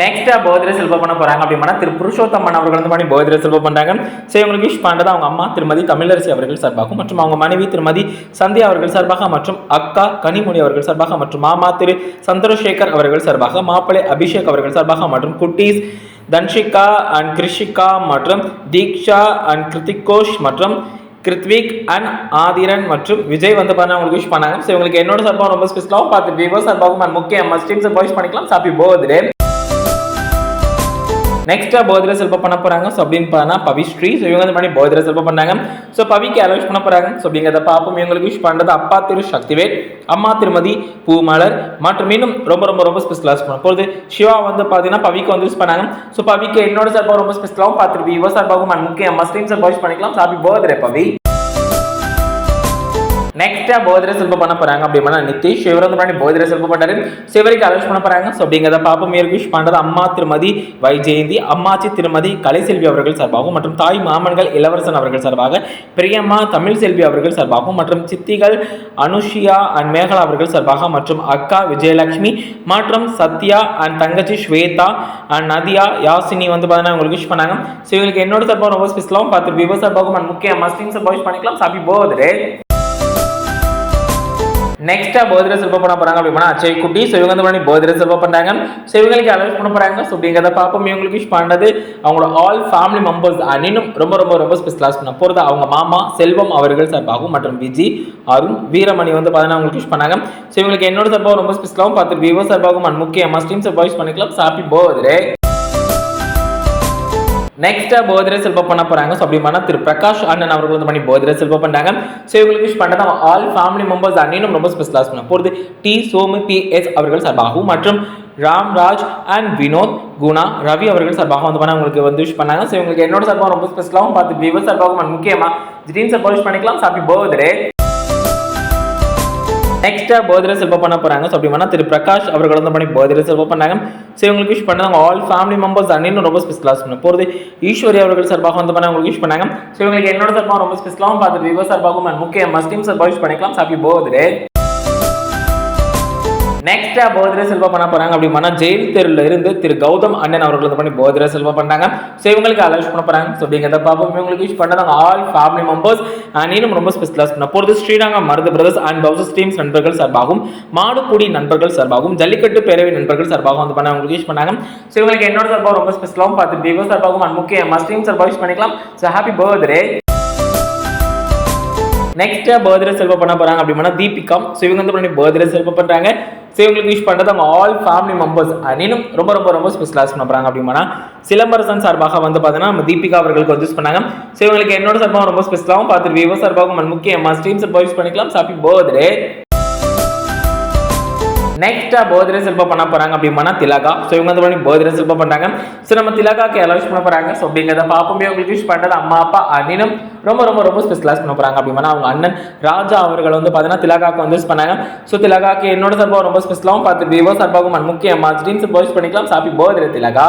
நெக்ஸ்ட்டாக போதிர செல்வம் பண்ண போகிறாங்க அப்படின்னா திரு புருஷோத்தம்மன் அவர்கள் வந்து பண்ணி போதிர செல்வம் பண்ணுறாங்க ஸோ இவங்களுக்கு விஷ் பண்ணுறது அவங்க அம்மா திருமதி தமிழரசி அவர்கள் சார்பாகவும் மற்றும் அவங்க மனைவி திருமதி சந்தியா அவர்கள் சார்பாக மற்றும் அக்கா கனிமொழி அவர்கள் சார்பாக மற்றும் மாமா திரு சந்திரசேகர் அவர்கள் சார்பாக மாப்பிள்ளை அபிஷேக் அவர்கள் சார்பாக மற்றும் குட்டீஸ் தன்ஷிகா அண்ட் கிருஷிகா மற்றும் தீக்ஷா அண்ட் கிருத்திகோஷ் மற்றும் கிருத்விக் அண்ட் ஆதிரன் மற்றும் விஜய் வந்து பண்ண உங்களுக்கு விஷ் பண்ணாங்க. ஸோ இவங்களுக்கு என்னோட சார்பாக ரொம்ப ஸ்பெஷலாகவும் பார்த்து விவோ சார்பாகவும் and முக்கிய மஸ்டீம் வாய்ஸ் பண்ணிக்கலாம். சாப்பி போகுது. நெக்ஸ்ட்டாக போதிர செல்ப பண்ண போகிறாங்க ஸோ அப்படின்னு பார்த்தா பவிஸ்ரீ ஸோ இவங்க வந்து மாதிரி போதிர செல்ப பண்ணாங்க. ஸோ பவிக்கு அலோஸ் பண்ண போகிறாங்க ஸோ அப்படிங்கிறத பார்ப்போம். இவங்களுக்கு விஷ் பண்ணுறது அப்பா திரு சக்திவேல் அம்மா திருமதி பூமலர் மற்றும் இன்னும் ரொம்ப ரொம்ப ரொம்ப ஸ்பெஷலாக பண்ண போகுது சிவா வந்து பார்த்தீங்கன்னா பவிக்கு வந்து யூஸ் பண்ணாங்க. ஸோ பவிக்கு என்னோட சார்பாக ரொம்ப ஸ்பெஷலாகவும் பார்த்துட்டு யுவ சார்பாகவும் and அம்மா மஸ்டீம் சார் வாய்ஸ் பண்ணிக்கலாம். ஹாப்பி பர்த்டே பவி நெக்ஸ்டா போதிர செல்வம் பண்ண போறாங்க அப்படின்னா நிதிஷ் இவர் வந்து பண்ணி போதிர செல்வம் பண்ணாரு சிவரிக்கு அலோஸ் பண்ண போறாங்க. ஸோ அப்படிங்கிறத பாப்போம் விஷ் பண்ணுறது அம்மா திருமதி வை ஜெயந்தி அம்மாச்சி திருமதி கலைசெல்வி அவர்கள் சார்பாகவும் மற்றும் தாய் மாமன்கள் இளவரசன் அவர்கள் சார்பாக பிரியம்மா தமிழ் செல்வி அவர்கள் சார்பாகவும் மற்றும் சித்திகள் அனுஷியா அண்ட் மேகலா அவர்கள் சார்பாக மற்றும் அக்கா விஜயலட்சுமி மற்றும் சத்யா அண்ட் தங்கச்சி ஸ்வேதா அண்ட் நதியா யாசினி வந்து பார்த்தீங்கன்னா உங்களுக்கு விஷ் பண்ணாங்க. ஸோ இவங்களுக்கு என்னோட சார்பாக ரொம்ப ஸ்பெஷலாகவும் பார்த்து விவோ சார்பாகவும் அண்ட் முக்கிய மஸ்லிம் சார்பாக விஷ் பண்ணிக்கலாம். சாப்பி போகுது நெக்ஸ்ட்டாக போதிர செல்வம் பண்ண போகிறாங்க அப்படின்னா அச்சய் குட்டி ஸோ இவங்க வந்து பண்ணி போதிர செல்வம் பண்றாங்க. ஸோ இவங்களுக்கு அலர்ட் பண்ண போகிறாங்க ஸோ அப்படிங்கிறத பார்ப்போம். இவங்களுக்கு விஷ் பண்ணது அவங்களோட ஆல் ஃபேமிலி மெம்பர்ஸ் அனினும் ரொம்ப ரொம்ப ரொம்ப ஸ்பெஷலாக பண்ண போகிறது அவங்க மாமா செல்வம் அவர்கள் சார்பாகவும் மற்றும் விஜி அருண் வீரமணி வந்து பார்த்தீங்கன்னா அவங்களுக்கு விஷ் பண்ணாங்க. ஸோ இவங்களுக்கு என்னோட சார்பாகவும் ரொம்ப ஸ்பெஷலாகவும் பார்த்து விவோ சார்பாகவும் அண்ட் முக்கியமாக மஸ்டீம் சார்பாக விஷ் பண்ணிக்கலாம். ஹாப்பி பர்த்டே நெக்ஸ்டா போதிரை செல்வம் பண்ண போறாங்க. ஸோ அப்படின்னா திரு பிரகாஷ் அண்ணன் அவர்கள் வந்து பண்ணி போதிரை செல்வம் பண்ணாங்க. ஸோ இவங்களுக்கு விஷ் பண்ணது ஆல் ஃபேமிலி மெம்பர்ஸ் அண்ணனும் ரொம்ப ஸ்பெஷலாக பண்ண போகிறது டி சோமு பி எஸ் அவர்கள் சார்பாகவும் மற்றும் ராம்ராஜ் அண்ட் வினோத் குணா ரவி அவர்கள் சார்பாக வந்து பண்ண உங்களுக்கு வந்து விஷ் பண்ணாங்க. ஸோ இவங்களுக்கு என்னோட சார்பாக ரொம்ப ஸ்பெஷலாகவும் பார்த்து விவோ சார்பாகவும் and முக்கியமா திடீர்னு சார்பாக விஷ் பண்ணிக்கலாம். சாப்பி பர்த்டே நெக்ஸ்டா போதிர செல்வம் பண்ண போறாங்க. ஸோ அப்படின்னா திரு பிரகாஷ் அவர்கள் வந்து பண்ணி போதிர செல்வம் பண்ணாங்க. ஸோ இவங்களுக்கு விஷ் பண்ணாங்க ஆல் ஃபேமிலி மெம்பர்ஸ் அண்ணன் ரொம்ப ஸ்பெஷலாக பண்ண. போகிறது ஈஸ்வரி அவர்கள் சார்பாக வந்து பண்ண உங்களுக்கு விஷ் பண்ணாங்க. ஸோ இவங்களுக்கு என்னோட சார்பாக ரொம்ப ஸ்பெஷலாகவும் பார்த்துட்டு விவோ சார்பாகவும் முக்கிய மஸ்டீம் சார்பாக விஷ் பண்ணிக்கலாம். ஹாப்பி பர்த்டே நெக்ஸ்டா போதிர செல்வா பண்ண போறாங்க அப்படின்னா ஜெயில் தெருல இருந்து திரு கௌதம் அண்ணன் அவர்கள் வந்து பண்ணி போதிர செல்வம் பண்ணாங்க. ஸோ இவங்களுக்கு அலோஸ் பண்ண போறாங்க. ஸோ அப்படிங்கிறத பார்ப்போம். இவங்களுக்கு யூஸ் பண்ணாங்க ஆல் ஃபேமிலி மெம்பர்ஸ் அண்ட் ரொம்ப ஸ்பெஷலாக பண்ண போகிறது ஸ்ரீரங்கம் மருது பிரதர்ஸ் அண்ட் பவுசஸ் டீம்ஸ் நண்பர்கள் சார்பாகவும் மாடுபுடி நண்பர்கள் சார்பாகவும் ஜல்லிக்கட்டு பேரவை நண்பர்கள் சார்பாகவும் வந்து பண்ண அவங்களுக்கு யூஸ் பண்ணாங்க. ஸோ இவங்களுக்கு என்னோட சார்பாக ரொம்ப ஸ்பெஷலாகவும் பார்த்து விவோ சார்பாகவும் அண்ட் முக்கிய மஸ்டீம் சார்பாக யூஸ் பண்ணிக்கலாம். So happy birthday next birthday செல்வ பண்ண போறாங்க அப்படின்னா தீபிகா. ஸோ இவங்க வந்து பண்ணி பர்த்டே செல்வ பண்றாங்க. ஸோ இவங்களுக்கு விஷ் பண்ணுறது அவங்க ஆல் ஃபேமிலி மெம்பர்ஸ் அனினும் ரொம்ப ரொம்ப ரொம்ப ஸ்பெஷலாக பண்ண போறாங்க அப்படின்னா சிலம்பரசன் சார்பாக வந்து பார்த்தீங்கன்னா நம்ம தீபிகா அவர்களுக்கு வந்து யூஸ் பண்ணாங்க. ஸோ இவங்களுக்கு என்னோட சார்பாக ரொம்ப ஸ்பெஷலாகவும் பார்த்துட்டு விவோ சார்பாகவும் and முக்கிய ஸ்ட்ரீம் சார்பாக யூஸ் பண்ணிக்கலாம் ஹாப்பி பர்த்டே நெக்ஸ்ட்டாக பர்த்டே செல்பா பண்ண போகிறாங்க அப்படின்னா திலகா. ஸோ இவங்க வந்து பண்ணி பர்த்டே செல்பா பண்ணுறாங்க ஸோ நம்ம திலகாக்கு அலோஸ் பண்ண போகிறாங்க ஸோ அப்படிங்கிறத பார்ப்போமே. அவங்களுக்கு விஷ் பண்ணுறது அம்மா அப்பா அண்ணனும் ரொம்ப ரொம்ப ரொம்ப ஸ்பெஷலாக பண்ண போகிறாங்க அப்படின்னா அவங்க அண்ணன் ராஜா அவர்கள் வந்து பார்த்தீங்கன்னா திலகாக்கு வந்து யூஸ் பண்ணாங்க. ஸோ திலகாக்கு என்னோட சர்பாவும் ரொம்ப ஸ்பெஷலாகவும் பார்த்து விவோ சர்பாவும் and முக்கிய மாஸ்டீம்ஸ் வாய்ஸ் பண்ணிக்கலாம். Happy birthday Thilaga.